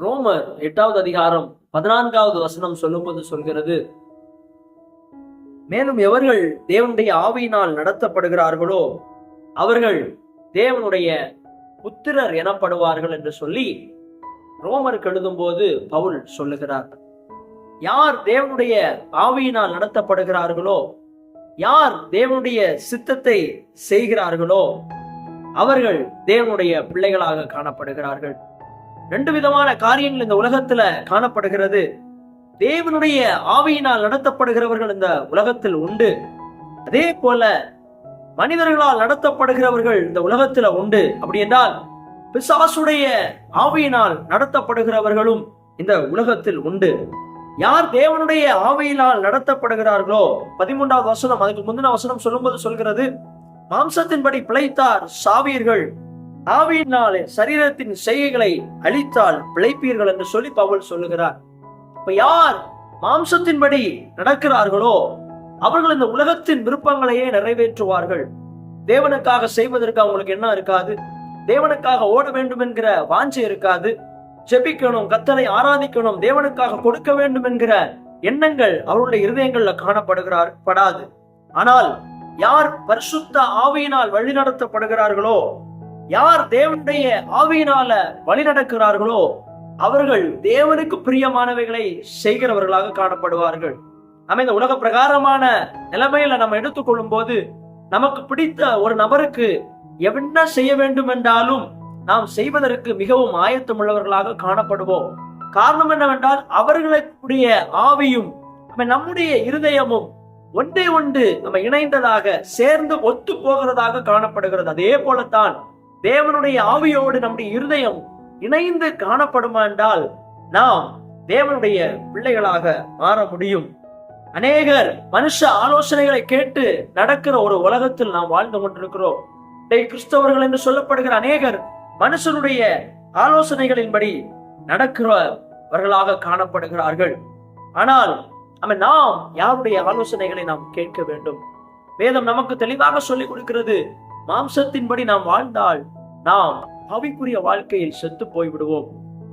ரோமர் எட்டாவது அதிகாரம் பதினான்காவது வசனம் சொல்லும்போது சொல்கிறது மேலும் எவர்கள் தேவனுடைய ஆவியினால் நடத்தப்படுகிறார்களோ அவர்கள் தேவனுடைய புத்திரர் எனப்படுவார்கள் என்று சொல்லி ரோமருக்கு எழுதும்போது பவுல் சொல்லுகிறார். யார் தேவனுடைய ஆவியினால் நடத்தப்படுகிறார்களோ யார் தேவனுடைய சித்தத்தை செய்கிறார்களோ அவர்கள் தேவனுடைய பிள்ளைகளாக காணப்படுகிறார்கள். ரெண்டு விதமான காரியங்கள் இந்த உலகத்துல காணப்படுகிறது. தேவனுடைய ஆவியினால் நடத்தப்படுகிறவர்கள் இந்த உலகத்தில் உண்டு. அதே போல மனிதர்களால் நடத்தப்படுகிறவர்கள் இந்த உலகத்துல உண்டு. அப்படி என்றால் பிசாசுடைய ஆவியினால் நடத்தப்படுகிறவர்களும் இந்த உலகத்தில் உண்டு. யார் தேவனுடைய ஆவியினால் நடத்தப்படுகிறார்களோ பதிமூன்றாவது வசனம் அதுக்கு முந்தின வசனம் சொல்லும்போது சொல்கிறது மாம்சத்தின்படி பிழைத்தார் சாவியர்கள் ஆவியினாலே சரீரத்தின் செய்கைகளை அழித்தால் பிழைப்பீர்கள் என்று சொல்லி பவுல் சொல்லுகிறார். இப்ப யார் மாம்சத்தின்படி நடக்கிறார்களோ அவர்கள் இந்த உலகத்தின் விருப்பங்களையே நிறைவேற்றுவார்கள். தேவனுக்காக செய்வதற்கு அவங்களுக்கு என்ன இருக்காது? தேவனுக்காக ஓட வேண்டும் என்கிற வாஞ்சை இருக்காது. ஜெபிக்கணும் கத்தனை ஆராதிக்கணும் தேவனுக்காக கொடுக்க வேண்டும் என்கிற எண்ணங்கள் அவருடைய இருதயங்கள்ல காணப்படுகிறார் படாது. ஆனால் யார் பரிசுத்த ஆவியினால் வழிநடத்தப்படுகிறார்களோ யார் தேவனுடைய ஆவியினால வழிநடக்கிறார்களோ அவர்கள் தேவனுக்கு பிரியமானவைகளை செய்கிறவர்களாக காணப்படுவார்கள். நம்ம இந்த உலக பிரகாரமான நிலைமையில நம்ம எடுத்துக்கொள்ளும் போது நமக்கு பிடித்த ஒரு நபருக்கு என்ன செய்ய வேண்டும் என்றாலும் நாம் செய்வதற்கு மிகவும் ஆயத்தமுள்ளவர்களாக காணப்படுவோம். காரணம் என்னவென்றால் அவர்களுடைய ஆவியும் நம்ம நம்முடைய இருதயமும் ஒன்றே ஒன்று நம்ம இணைந்ததாக சேர்ந்து ஒத்து போகிறதாக காணப்படுகிறது. அதே போலத்தான் தேவனுடைய ஆவியோடு நம்முடைய இருதயம் இணைந்து காணப்படுமா என்றால் நாம் தேவனுடைய பிள்ளைகளாக மாற முடியும். அநேகர் மனுஷ ஆலோசனைகளை கேட்டு நடக்கிற ஒரு உலகத்தில் நாம் வாழ்ந்து கொண்டிருக்கிறோம். கிறிஸ்தவர்கள் என்று சொல்லப்படுகிற அநேகர் மனுஷனுடைய ஆலோசனைகளின்படி நடக்கிறவர்களாக காணப்படுகிறார்கள். ஆனால் நம்ம நாம் யாருடைய ஆலோசனைகளை நாம் கேட்க வேண்டும்? வேதம் நமக்கு தெளிவாக சொல்லிக் கொடுக்கிறது மாம்சத்தின்படி நாம் வாழ்ந்தால் நாம் ஆவிக்குரிய வாழ்க்கையில் செத்து போய்விடுவோம்.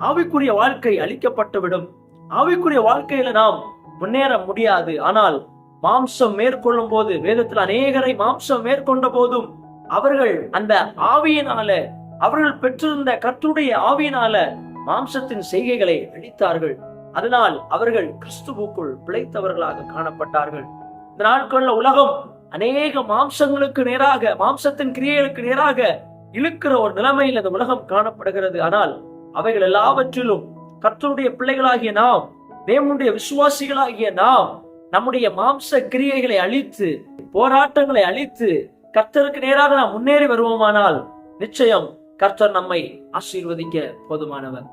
ஆவிக்குரிய வாழ்க்கை அழிக்கப்பட்டுவிடும். ஆவிக்குரிய வாழ்க்கையில நாம் முன்னேற முடியாது. ஆனால் மாம்சம் மேற்கொள்ளும் போது வேதத்தில் அநேகரை மாம்சம் மேற்கொண்ட போதும் அவர்கள் அந்த ஆவியினால அவர்கள் பெற்றிருந்த கர்த்துடைய ஆவியினால மாம்சத்தின் செய்கைகளை அழித்தார்கள். அதனால் அவர்கள் கிறிஸ்துவுக்குள் பிழைத்தவர்களாக காணப்பட்டார்கள். இந்த நாட்கள்ல உலகம் அநேக மாம்சங்களுக்கு நேராக மாம்சத்தின் கிரியைகளுக்கு நேராக இழுக்கிற ஒரு நிலைமையில் இந்த உலகம் காணப்படுகிறது. ஆனால் அவைகள் எல்லாவற்றிலும் கர்த்தருடைய பிள்ளைகளாகிய நாம் தேவனுடைய விசுவாசிகளாகிய நாம் நம்முடைய மாம்ச கிரியைகளை அழித்து போராட்டங்களை அழித்து கர்த்தருக்கு நேராக நாம் முன்னேறி வருவோமானால் நிச்சயம் கர்த்தர் நம்மை ஆசீர்வதிக்க போதுமானவர்.